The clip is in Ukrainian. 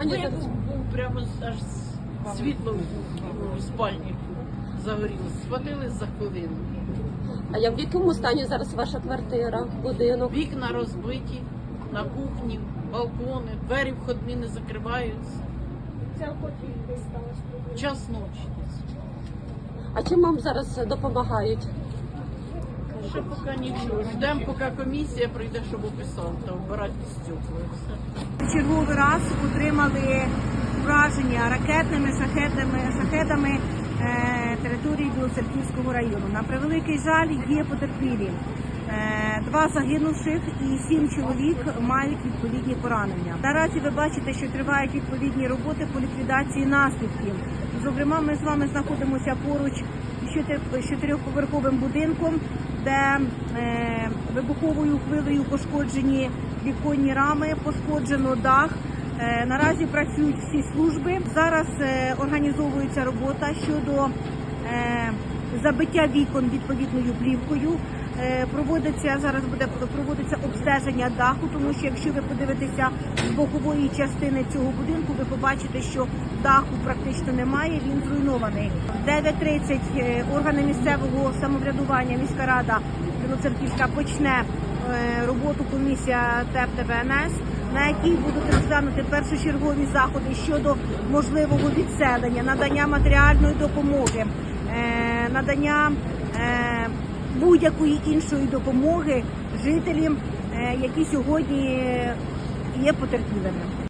Вибух був прямо аж світло в- спальні загорілося. Схватились за хвилину. А я в якому стані зараз ваша квартира, будинок? Вікна розбиті на кухні, балкони, двері входні не закриваються. Це котрі десь сталося. Час ночі. А чим вам зараз допомагають? Ще поки нічого. Ждемо, поки комісія прийде, щоб описав та вбирати стекла. все. Черговий раз отримали враження ракетними шахетами, шахетами е, території Білоцерківського району. На превеликий жаль, є потерпілі. Е, Два загинувших і сім чоловік мають відповідні поранення. Наразі ви бачите, що тривають відповідні роботи по ліквідації наслідків. Зокрема, ми з вами знаходимося поруч чотирьохповерховим будинком, де е, вибуховою хвилею пошкоджені віконні рами, пошкоджено дах. Е, Наразі працюють всі служби. Зараз е, організовується робота щодо забиття вікон відповідною плівкою. Е, Проводиться зараз буде проводиться обстеження даху, тому що якщо ви подивитеся з бокової частини цього будинку, ви побачите, що даху практично немає. Він зруйнований. В 9.30 е, органи місцевого самоврядування міська рада Білоцерківська почне е, роботу комісія ТЕП ТВНС, на якій будуть розглянути першочергові заходи щодо можливого відселення, надання матеріальної допомоги, надання будь-якої іншої допомоги жителям, е, які сьогодні є потерпілими.